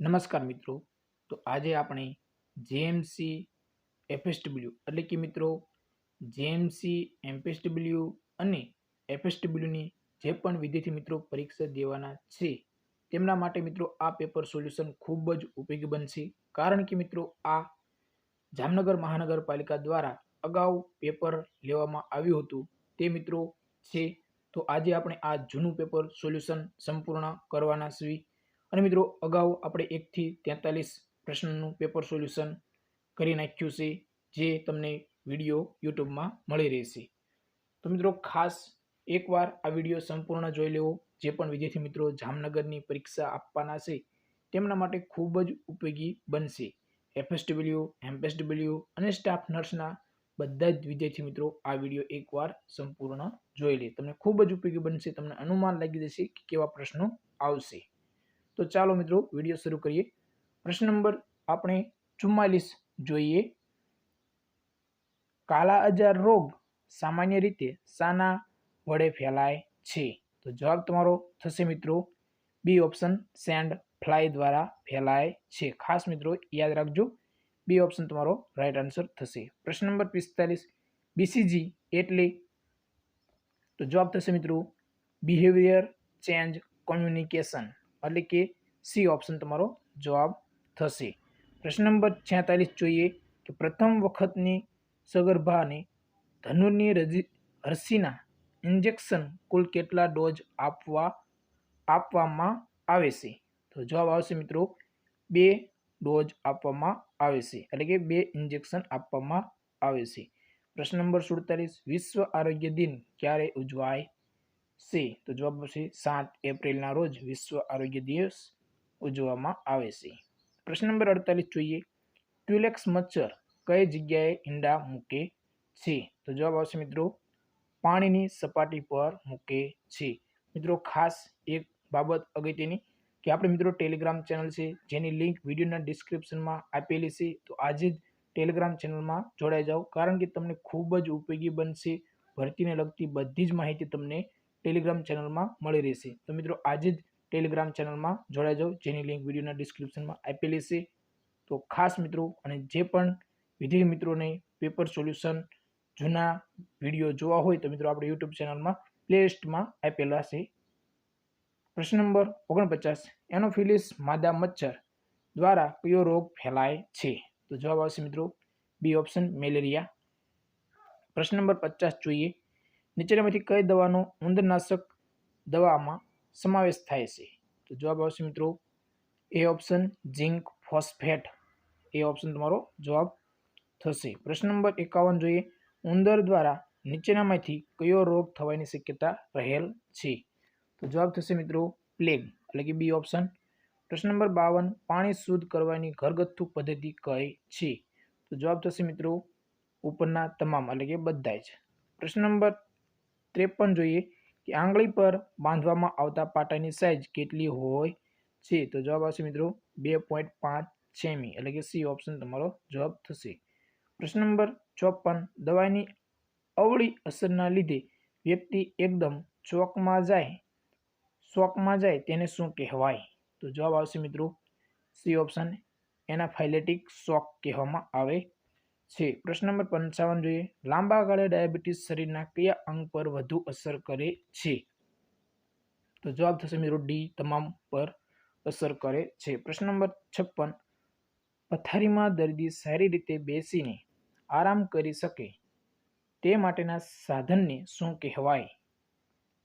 નમસ્કાર મિત્રો. તો આજે આપણે જેએમસી એફએસડબલ્યુ એટલે કે મિત્રો જેએમસી એમપીએસડબલ્યુ અને એફએસડબલ્યુની જે પણ વિદ્યાર્થી મિત્રો પરીક્ષા દેવાના છે, તેમના માટે મિત્રો આ પેપર સોલ્યુશન ખૂબ જ ઉપયોગી બનશે. કારણ કે મિત્રો આ જામનગર મહાનગરપાલિકા દ્વારા અગાઉ પેપર લેવામાં આવ્યું હતું. તે મિત્રો છે. તો આજે આપણે આ જૂનું પેપર સોલ્યુશન સંપૂર્ણ કરવાના છીએ. અને મિત્રો, અગાઉ આપણે એકથી તેતાલીસ પ્રશ્નનું પેપર સોલ્યુશન કરી નાખ્યું છે, જે તમને વીડિયો યુટ્યુબમાં મળી રહેશે. તો મિત્રો, ખાસ એકવાર આ વીડિયો સંપૂર્ણ જોઈ લેવો. જે પણ વિદ્યાર્થી મિત્રો જામનગરની પરીક્ષા આપવાના છે, તેમના માટે ખૂબ જ ઉપયોગી બનશે. એફએસડબલ્યુ એમએસડબલ્યુ અને સ્ટાફ નર્સના બધા જ વિદ્યાર્થી મિત્રો આ વીડિયો એકવાર સંપૂર્ણ જોઈ લે. તમને ખૂબ જ ઉપયોગી બનશે, તમને અનુમાન લાગી જશે કે કેવા પ્રશ્નો આવશે. તો ચાલો મિત્રો વીડિયો શરૂ કરીએ. પ્રશ્ન નંબર આપણે ચુમ્માલીસ જોઈએ. કાલા અજાર રોગ સામાન્ય રીતે શાના વડે ફેલાય છે? તો જવાબ તમારો થશે મિત્રો, બી ઓપ્શન સેન્ડ ફ્લાય દ્વારા ફેલાય છે. ખાસ મિત્રો, યાદ રાખજો, બી ઓપ્શન તમારો રાઈટ આન્સર થશે. પ્રશ્ન નંબર પિસ્તાલીસ બીસીજી એટલે? તો જવાબ થશે મિત્રો બિહેવિયર ચેન્જ કોમ્યુનિકેશન એટલે કે સી ઓપ્શન તમારો જવાબ થશે. પ્રશ્ન નંબર છેતાલીસ જોઈએ કે પ્રથમ વખતની સગર્ભાને ધનુરની રજી રસીના ઇન્જેક્શન કુલ કેટલા ડોઝ આપવા, આપવામાં આવે છે? તો જવાબ આવશે મિત્રો, બે ડોઝ આપવામાં આવે છે. એટલે કે બે ઇન્જેક્શન આપવામાં આવે છે. પ્રશ્ન નંબર સુડતાલીસ, વિશ્વ આરોગ્ય દિન ક્યારે ઉજવાય? છે તો જવાબ આવશે સાત એપ્રિલના રોજ વિશ્વ આરોગ્ય દિવસ ઉજવવામાં આવે છે. પ્રશ્ન નંબર અડતાલીસ જોઈએ. ટ્યુલેક્સ મચ્છર કઈ જગ્યાએ ઈંડા મૂકે છે? તો જવાબ આવશે મિત્રો પાણીની સપાટી પર મૂકે છે. મિત્રો ખાસ એક બાબત અગત્યની કે આપણે મિત્રો ટેલિગ્રામ ચેનલ છે, જેની લિંક વિડીયોના ડિસ્ક્રિપ્શનમાં આપેલી છે, તો આજે જ ટેલિગ્રામ ચેનલમાં જોડાઈ જાઓ. કારણ કે તમને ખૂબ જ ઉપયોગી બનશે. ભરતીને લગતી બધી જ માહિતી તમને ટેલિગ્રામ ચેનલમાં મળી રહેશે. તો મિત્રો, આજે જ ટેલિગ્રામ ચેનલમાં જોડાઈ જાઓ, જેની લિંક વિડીયોના ડિસ્ક્રિપ્શનમાં આપેલી છે. તો ખાસ મિત્રો, અને જે પણ વિદ્યાર્થી મિત્રોને પેપર સોલ્યુશન જૂના વીડિયો જોવા હોય, તો મિત્રો, આપણે યુટ્યુબ ચેનલમાં પ્લેલિસ્ટમાં આપેલા છે. પ્રશ્ન નંબર ઓગણપચાસ, એનોફિલિસ માદા મચ્છર દ્વારા કયો રોગ ફેલાય છે? તો જવાબ આવશે મિત્રો, બી ઓપ્શન મેલેરિયા. પ્રશ્ન નંબર પચાસ જોઈએ. નીચેનામાંથી કઈ દવાનો ઉંદરનાશક દવામાં સમાવેશ થાય છે? તો જવાબ આવશે મિત્રો A option zinc phosphate. A option તમારો જવાબ થશે. પ્રશ્ન નંબર એકાવન જોઈએ. ઉંદર દ્વારા નીચેનામાંથી કયો રોગ થવાની શક્યતા રહેલ છે? તો જવાબ થશે મિત્રો પ્લેગ, એટલે કે બી ઓપ્શન. પ્રશ્ન નંબર બાવન, પાણી શુદ્ધ કરવાની ઘરગથ્થુ પદ્ધતિ કઈ છે? તો જવાબ થશે મિત્રો ઉપરના તમામ, એટલે કે બધા જ. પ્રશ્ન નંબર ત્રેપન જોઈએ કે આંગળી પર બાંધવામાં આવતા પાટાની સાઇઝ કેટલી હોય છે? તો જવાબ આવશે મિત્રો બે પોઈન્ટ પાંચ સેમી એટલે કે સી ઓપ્શન તમારો જવાબ થશે. પ્રશ્ન નંબર ચોપન દવાની અવળી અસરના લીધે વ્યક્તિ એકદમ ચોકમાં જાય, શોકમાં જાય તેને શું કહેવાય? તો જવાબ આવશે મિત્રો સી ઓપ્શન એના ફાઇલેટિક શોક કહેવામાં આવે છે. પ્રશ્ન નંબર પંચાવન જોઈએ. લાંબા ગાળે ડાયાબિટીસ શરીરના કયા અંગ પર વધુ અસર કરે છે? તો જવાબ થશે મિત્રો ડી તમામ પર અસર કરે છે. પ્રશ્ન નંબર છપ્પન. પથારીમાં દર્દી સારી રીતે બેસીને આરામ કરી શકે તે માટેના સાધનને શું કહેવાય?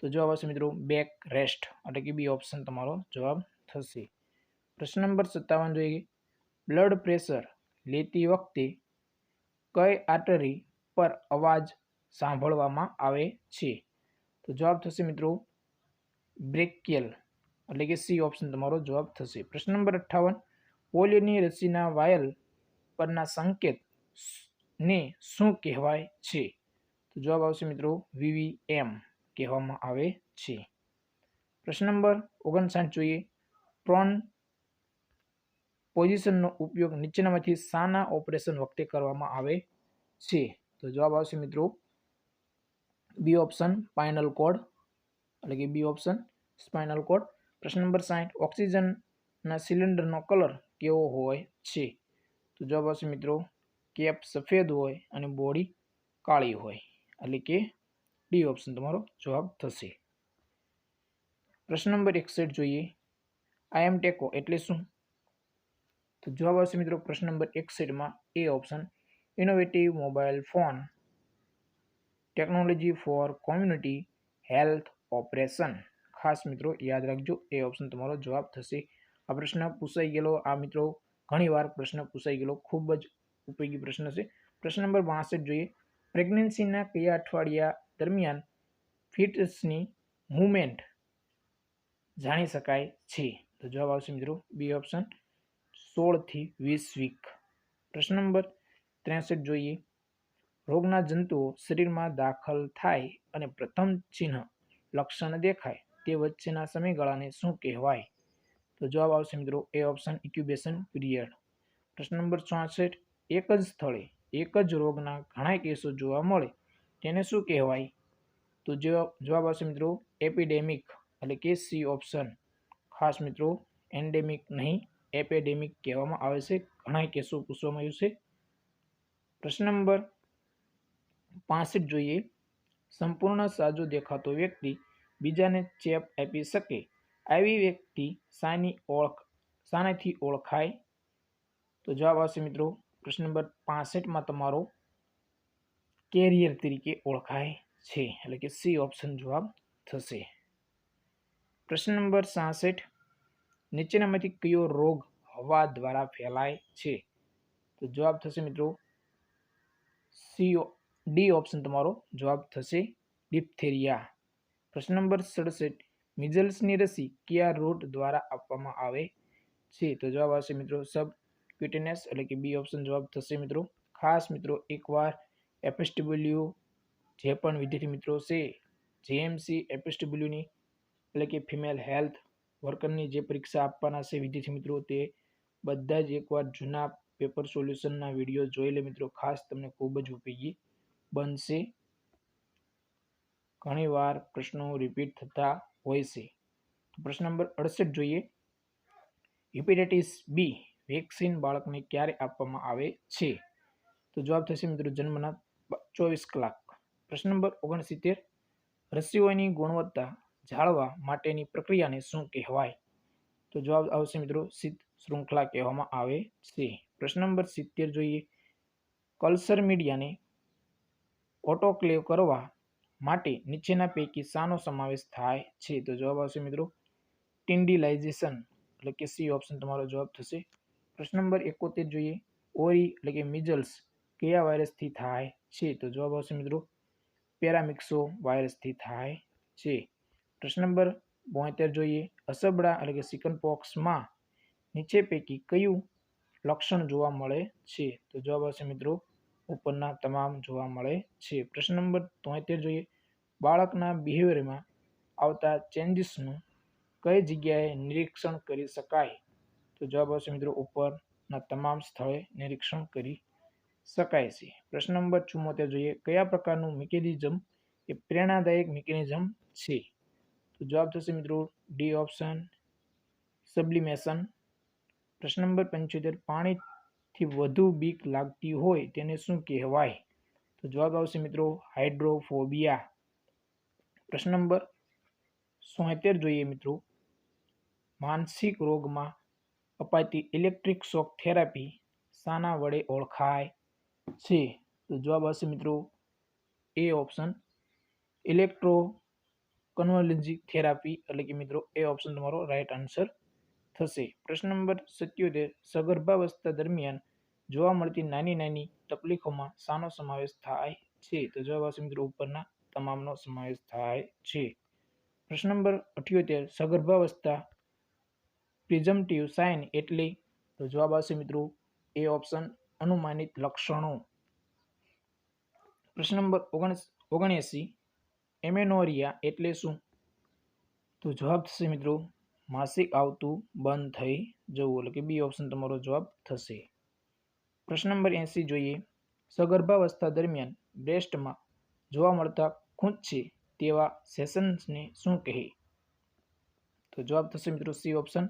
તો જવાબ આવશે મિત્રો બેક રેસ્ટ. એટલે કે બી ઓપ્શન તમારો જવાબ થશે. પ્રશ્ન નંબર સત્તાવન જોઈએ. બ્લડ પ્રેશર લેતી વખતે કઈ આર્ટરી પર અવાજ સાંભળવામાં આવે છે? તો જવાબ થશે મિત્રો બ્રેકિયલ, એટલે કે સી ઓપ્શન તમારો જવાબ થશે. પ્રશ્ન નંબર અઠ્ઠાવન, પોલિયોની રસીના વાયલ પરના સંકેત ને શું કહેવાય છે? તો જવાબ આવશે મિત્રો વીવીએમ કહેવામાં આવે છે. પ્રશ્ન નંબર ઓગણસાઠ જોઈએ. પ્રોન પોઝિશનનો ઉપયોગ નીચેનામાંથી શાના ઓપરેશન વખતે કરવામાં આવે છે. તો જવાબ આવશે મિત્રો બી ઓપ્શન સ્પાઇનલ કોડ એટલે કે બી ઓપ્શન સ્પાઇનલ કોડ પ્રશ્ન નંબર સાઠ, ઓક્સિજનના સિલિન્ડરનો કલર કેવો હોય છે? તો જવાબ આવશે મિત્રો કેપ સફેદ હોય અને બોડી કાળી હોય. એટલે કે ડી ઓપ્શન તમારો જવાબ થશે. પ્રશ્ન નંબર એકસઠ જોઈએ. આઈ એમ ટેકો એટલે શું? તો જવાબ આવશે મિત્રો પ્રશ્ન number એકસઠમાં A option innovative mobile phone technology for community health operation ખાસ મિત્રો યાદ રાખજો, એ ઓપ્શન તમારો જવાબ થશે. આ પ્રશ્ન પૂછાઈ ગયેલો, આ મિત્રો ઘણીવાર પ્રશ્ન પૂછાઈ ગયેલો, ખૂબ જ ઉપયોગી પ્રશ્ન છે. પ્રશ્ન નંબર બાસઠ જોઈએ. પ્રેગ્નન્સીના કયા અઠવાડિયા દરમિયાન ફિટસની મુવમેન્ટ જાણી શકાય છે? તો જવાબ આવશે મિત્રો બી ઓપ્શન સોળથી વીસ વીક. પ્રશ્ન નંબર ત્રેસઠ જોઈએ. રોગના જંતુઓ શરીરમાં દાખલ થાય અને પ્રથમ ચિહ્ન લક્ષણ દેખાય તે વચ્ચેના સમયગાળાને શું કહેવાય? તો જવાબ આવશે મિત્રો એ ઓપ્શન ઇક્યુબેશન પીરિયડ. પ્રશ્ન નંબર ચોસઠ, એક જ સ્થળે એક જ રોગના ઘણા કેસો જોવા મળે તેને શું કહેવાય? તો જવાબ આવશે મિત્રો એપિડેમિક એટલે કે સી ઓપ્શન. ખાસ મિત્રો એન્ડેમિક નહીં એપેડેમિક કહેવામાં આવે છે. ઘણા કેસો પૂછવામાં આવ્યું છે. પ્રશ્ન નંબર પાસઠ જોઈએ. સંપૂર્ણ સાજો દેખાતો વ્યક્તિ બીજાને ચેપ આપી શકે. આવી વ્યક્તિ સાની ઓળખ, સાનેથી ઓળખાય. તો જવાબ આવશે મિત્રો, પ્રશ્ન નંબર પાસઠમાં તમારો કેરિયર તરીકે ઓળખાય છે. એટલે કે સી ઓપ્શન જવાબ થશે. પ્રશ્ન નંબર સાસઠ નીચેનામાંથી કયો રોગ હવા દ્વારા ફેલાય છે? તો જવાબ થશે મિત્રો સી ડી ઓપ્શન તમારો જવાબ થશે ડિપ્થેરિયા. પ્રશ્ન નંબર સડસઠ, મિઝલ્સની રસી કયા રૂટ દ્વારા આપવામાં આવે છે? તો જવાબ આવશે મિત્રો સબ ક્યુટેનેસ એટલે કે બી ઓપ્શન જવાબ થશે મિત્રો. ખાસ મિત્રો એકવાર એપએસડબલ્યુ જે પણ વિદ્યાર્થી મિત્રો છે, જેએમસી એપએસડબલ્યુની એટલે કે ફિમેલ હેલ્થ વર્કરની જે પરીક્ષા આપવાના છે વિદ્યાર્થી મિત્રો, તે બધા જ એકવાર જૂના પેપર સોલ્યુશનના વીડિયો જોઈ લે મિત્રો. ખાસ તમને ખૂબ જ ઉપયોગી બનશે. ઘણીવાર પ્રશ્નો રિપીટ થતા હોય છે. પ્રશ્ન નંબર અડસઠ જોઈએ. હિપેટાઇટિસ બી વેક્સિન બાળકને ક્યારે આપવામાં આવે છે? તો જવાબ થશે મિત્રો જન્મના ચોવીસ કલાક. પ્રશ્ન નંબર ઓગણસિત્તેર. રસીઓની ગુણવત્તા જાળવા માટેની પ્રક્રિયાને શું કહેવાય? તો જવાબ આવશે મિત્રો શીત શૃંખલા કહેવામાં આવે છે. પ્રશ્ન નંબર સિત્તેર જોઈએ. કલ્સર મીડિયાને ઓટોક્લેવ કરવા માટે નીચેના પૈકી શાનો સમાવેશ થાય છે? તો જવાબ આવશે મિત્રો ટિન્ડિલાઇઝેશન, એટલે કે સી ઓપ્શન તમારો જવાબ થશે. પ્રશ્ન નંબર એકોતેર જોઈએ. ઓરી, એટલે કે મિઝલ્સ કયા વાયરસથી થાય છે? તો જવાબ આવશે મિત્રો પેરામિક્સો વાયરસથી થાય છે. પ્રશ્ન નંબર બોતેર જોઈએ. અસબડા એટલે કે સિકન પોક્સમાં નીચે પૈકી કયું લક્ષણ જોવા મળે છે? તો જવાબ આવશે મિત્રો ઉપરના તમામ જોવા મળે છે. પ્રશ્ન નંબર તોતેર જોઈએ. બાળકના બિહેવિયરમાં આવતા ચેન્જીસનું કઈ જગ્યાએ નિરીક્ષણ કરી શકાય? તો જવાબ આવશે મિત્રો ઉપરના તમામ સ્થળે નિરીક્ષણ કરી શકાય છે. પ્રશ્ન નંબર ચુમ્મોતેર જોઈએ. કયા પ્રકારનું મિકેનિઝમ એ પ્રેરણાદાયક મિકેનિઝમ છે? તો જવાબ થશે મિત્રો ડી ઓપ્શન સબ્લિમેશન પ્રશ્ન નંબર પંચોતેર, પાણીથી વધુ બીક લાગતી હોય તેને શું કહેવાય? તો જવાબ આવશે મિત્રો હાઇડ્રોફોબિયા. પ્રશ્ન નંબર સોતેર જોઈએ મિત્રો. માનસિક રોગમાં અપાતી ઇલેક્ટ્રિક શોક થેરાપી શાના વડે ઓળખાય છે? તો જવાબ આવશે મિત્રો A option electro convulsive therapy એટલે કે મિત્રો, એ ઓપ્શન તમારો રાઈટ આન્સર થશે. પ્રશ્ન નંબર સત્યોતેર, સગર્ભાવસ્થા દરમિયાન જોવા મળતી નાની નાની તકલીફોમાં શાનો સમાવેશ થાય છે? તો જવાબ આવશે મિત્રો ઉપરના તમામનો સમાવેશ થાય છે. પ્રશ્ન નંબર અઠ્યોતેર, સગર્ભાવસ્થા પ્રિઝમ્પટિવ સાઇન એટલે તો જવાબ આવશે મિત્રો એ ઓપ્શન અનુમાનિત લક્ષણો. પ્રશ્ન નંબર ઓગણ ઓગણએંસી એમેનોરિયા એટલે શું? તો જવાબ થશે મિત્રો, માસિક આવતું બંધ થઈ જવું. એટલે કે બી ઓપ્શન તમારો જવાબ થશે. પ્રશ્ન નંબર એંસી જોઈએ. સગર્ભાવસ્થા દરમિયાન બ્રેસ્ટમાં જોવા મળતા ખૂંચે તેવા સેશન્સને શું કહે? તો જવાબ થશે મિત્રો સી ઓપ્શન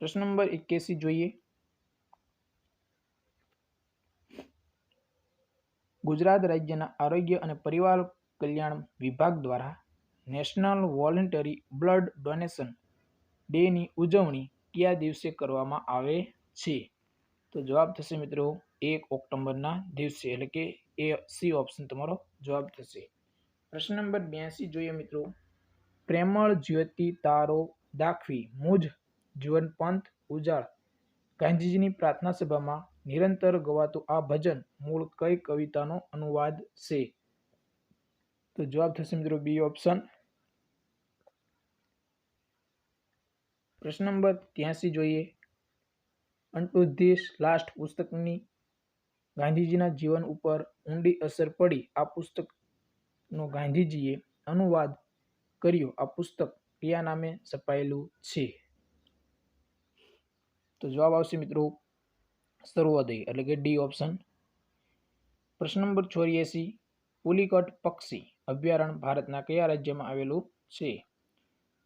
પ્રશ્ન નંબર એક્યાસી જોઈએ. ગુજરાત રાજ્યના આરોગ્ય અને પરિવાર કલ્યાણ વિભાગ દ્વારા નેશનલ વોલન્ટરી બ્લડ ડોનેશન ડેની ઉજવણી કયા દિવસે કરવામાં આવે છે? તો જવાબ થશે મિત્રો એક ઓક્ટોબરના દિવસે, એટલે કે એ સી ઓપ્શન તમારો જવાબ થશે. પ્રશ્ન નંબર બ્યાસી જોઈએ મિત્રો. પ્રેમળ જ્યોતિ તારો દાખવી. મુજ, જીવન પંથ, ઉજાળ. ગાંધીજીની પ્રાર્થના સભામાં નિરંતર ગવાતું આ ભજન મૂળ કઈ કવિતાનો અનુવાદ છે? તો જવાબ થશે મિત્રો બી ઓપ્શન. પ્રશ્ન નંબર ત્યાંસી જોઈએ. ધીસ લાસ્ટ પુસ્તકની ગાંધીજીના જીવન ઉપર ઊંડી અસર પડી. આ પુસ્તકનો ગાંધીજીએ અનુવાદ કર્યો. આ પુસ્તક કયા નામે છપાયેલું છે? તો જવાબ આવશે મિત્રો સર્વોદય એટલે કે ડી ઓપ્શન. પ્રશ્ન નંબર ચોર્યાસી પુલિકટ પક્ષી અભયારણ્ય ભારતના કયા રાજ્યમાં આવેલું છે?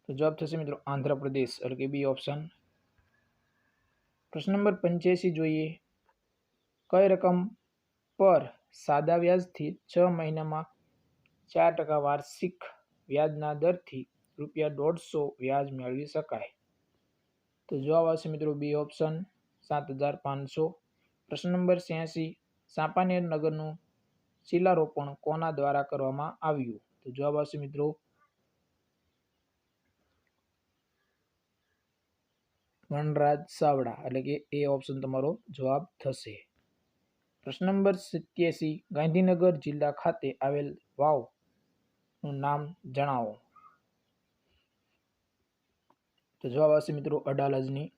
તો જવાબ થશે મિત્રો આંધ્રપ્રદેશ. એટલે કે બી ઓપ્શન પ્રશ્ન નંબર પંચ્યાસી જોઈએ. કઈ રકમ પર સાદા વ્યાજથી છ મહિનામાં ચાર ટકા વાર્ષિક વ્યાજના દરથી રૂપિયા દોઢસો વ્યાજ મેળવી શકાય? તો જવાબ આવશે મિત્રો બી ઓપ્શન સાત હજાર પાંચસો. પ્રશ્ન નંબર છ્યાસી. સાપાનેર નગરનું શિલારોપણ કોના દ્વારા કરવામાં આવ્યું? તો જવાબ આવશે મિત્રો વનરાજ સાવડા. એટલે કે એ ઓપ્શન તમારો જવાબ થશે. પ્રશ્ન નંબર સિત્યાસી. ગાંધીનગર જિલ્લા ખાતે આવેલ વાવનું નામ જણાવો. તો જવાબ આવશે મિત્રો અડાલજની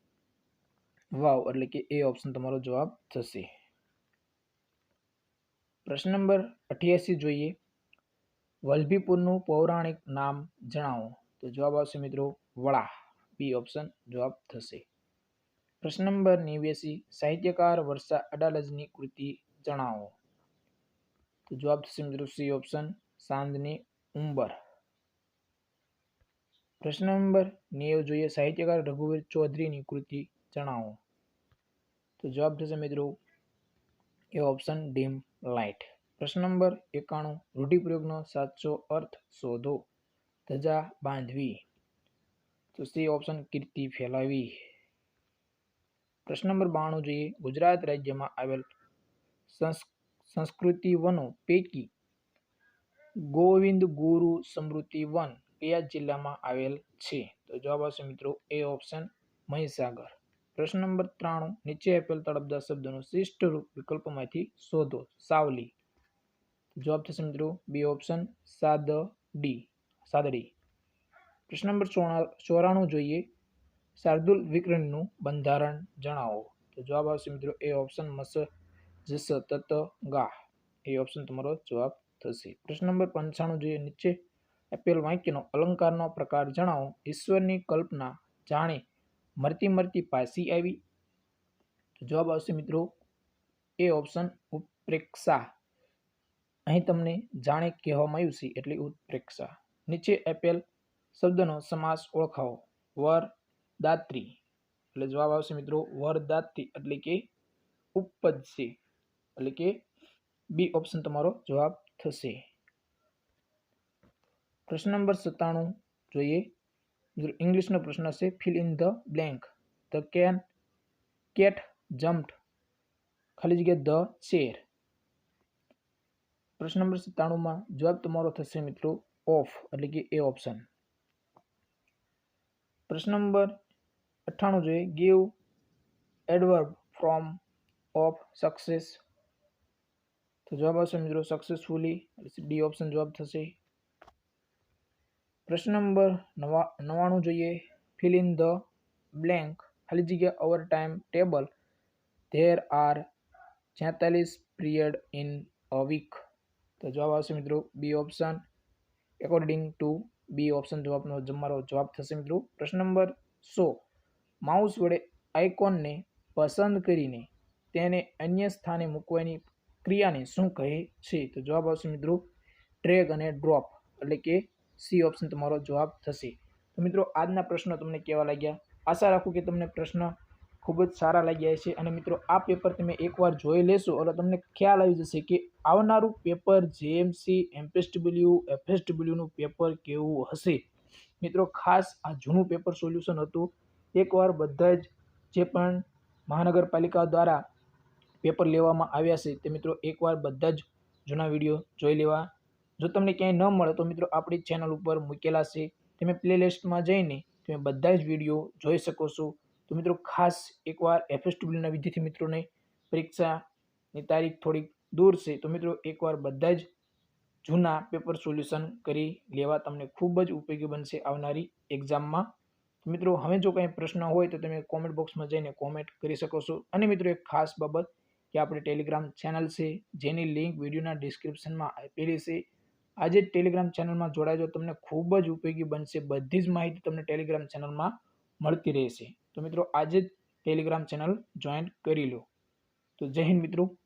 વાવ. એટલે કે એ ઓપ્શન તમારો જવાબ થશે. પ્રશ્ન નંબર અઠ્યાસી જોઈએ. વલ્ભીપુરનું પૌરાણિક નામ જણાવો. તો જવાબ આવશે મિત્રો વડા બી ઓપ્શન જવાબ થશે. પ્રશ્ન નંબર નેવ્યાસી, સાહિત્યકાર વર્ષા અડાલજની કૃતિ જણાવો. તો જવાબ થશે મિત્રો સી ઓપ્શન સાંજની ઉંબર. પ્રશ્ન નંબર નેવ જોઈએ, સાહિત્યકાર રઘુવીર ચૌધરીની કૃતિ જણાવો. તો જવાબ થશે મિત્રો એ ઓપ્શન ડીમ લાઇટ પ્રશ્ન નંબર એકાણું, રૂઢિપ્રયોગનો સાચો અર્થ શોધો. ધજા બાંધવી. તો સી ઓપ્શન કીર્તિ ફેલાવી. પ્રશ્ન નંબર બાણું જોઈએ. ગુજરાત રાજ્યમાં આવેલ સંસ્કૃતિ વનો પૈકી ગોવિંદ ગુરુ સમૃદ્ધિ વન કયા જિલ્લામાં આવેલ છે? તો જવાબ આવશે મિત્રો એ ઓપ્શન મહીસાગર. પ્રશ્ન નંબર ત્રાણું, નીચે આપેલ તળપદા શબ્દનો શિષ્ટ રૂપ વિકલ્પમાંથી શોધો. સાવલી. જવાબ થશે મિત્રો બી ઓપ્શન સાદ ડી સાદડી. પ્રશ્ન નંબર ચોરાણું જોઈએ. શાર્દુલ વિક્રણનું બંધારણ જણાવો. તો જવાબ આવશે મિત્રો એ ઓપ્શન મસ, જસ, તત, ગા. એ ઓપ્શન તમારો જવાબ થશે. પ્રશ્ન નંબર પંચાણું જોઈએ. નીચે આપેલ વાક્યનો અલંકારનો પ્રકાર જણાવો. ઈશ્વરની કલ્પના જાણે મરતી મરતી પાસી આવી. જવાબ આવશે મિત્રો એ ઓપ્શન ઉત્પ્રેક્ષા અહીં તમને જાણે કહેવામાં આવ્યું છે એટલે ઉત્પ્રેક્ષા નીચે આપેલ શબ્દનો સમાસ ઓળખાવો. વર દાત્રી. એટલે જવાબ આવશે મિત્રો વરદાત્રી એટલે કે ઉપજશે એટલે કે બી ઓપ્શન તમારો જવાબ થશે. પ્રશ્ન નંબર સત્તાણું જોઈએ. ઇંગ્લિશનો પ્રશ્ન છે fill in the blank the can cat jumped. ખાલી જગ્યા ધ ચેર. પ્રશ્ન નંબર સત્તાણુંમાં જવાબ તમારો થશે મિત્રો ઓફ, એટલે કે એ ઓપ્શન. પ્રશ્ન નંબર અઠ્ઠાણું જોઈએ. Give adverb from of success તો જવાબ આવશે મિત્રો સક્સેસફુલી ડી ઓપ્શન જવાબ થશે. પ્રશ્ન નંબર નવા, નવાણું જોઈએ. ફિલ ઇન ધ બ્લેન્ક ખાલી જગ્યા over time table there are છેતાલીસ પીરિયડ ઇન અ વીક તો જવાબ આવશે મિત્રો B option according to B option જવાબનો જમારો જવાબ થશે મિત્રો. પ્રશ્ન નંબર સો. માઉસ વડે આઇકોનને પસંદ કરીને તેને અન્ય સ્થાને મૂકવાની ક્રિયાને શું કહે છે? તો જવાબ આવશે મિત્રો ડ્રેગ અને ડ્રોપ એટલે કે સી ઓપ્શન તમારો જવાબ થશે. તો મિત્રો, આજના પ્રશ્નો તમને કેવા લાગ્યા? આશા રાખું કે તમને પ્રશ્ન ખૂબ જ સારા લાગ્યા છે અને મિત્રો, આ પેપર તમે એકવાર જોઈ લેશો એટલે તમને ખ્યાલ આવી જશે કે આવનારું પેપર જેએમસી, એમપીએસડબલ્યુ, એફએસડબલ્યુનું પેપર કેવું હશે. મિત્રો, ખાસ આ જૂનું પેપર સોલ્યુશન હતું. એકવાર બધા જ જે પણ મહાનગરપાલિકા દ્વારા પેપર લેવામાં આવ્યા છે તે મિત્રો, એકવાર બધા જ જૂના વીડિયો જોઈ લેવા. જો તમને ક્યાંય ન મળે તો મિત્રો આપણી ચેનલ ઉપર મૂકેલા છે, તમે પ્લેલિસ્ટમાં જઈને તમે બધા જ વીડિયો જોઈ શકો છો. તો મિત્રો ખાસ એકવાર એફએસડબ્લ્યુના વિદ્યાર્થી મિત્રોને પરીક્ષાની તારીખ થોડીક દૂર છે, તો મિત્રો એકવાર બધા જ જૂના પેપર સોલ્યુશન કરી લેવા તમને ખૂબ જ ઉપયોગી બનશે આવનારી એક્ઝામમાં મિત્રો હવે જો કંઈ પ્રશ્ન હોય તો તમે કોમેન્ટ બોક્સમાં જઈને કોમેન્ટ કરી શકો છો. અને મિત્રો એક ખાસ બાબત કે આપણે ટેલિગ્રામ ચેનલ છે, જેની લિંક વિડીયોના ડિસ્ક્રિપ્શનમાં આપેલી છે. આજે ટેલિગ્રામ ચેનલમાં જોડાજો તમને ખૂબ જ ઉપયોગી બનશે. બધી જ માહિતી તમને ટેલિગ્રામ ચેનલમાં મળતી રહેશે. તો મિત્રો, આજે જ ટેલિગ્રામ ચેનલ જોઈન કરી લો. તો જય હિન્દ મિત્રો.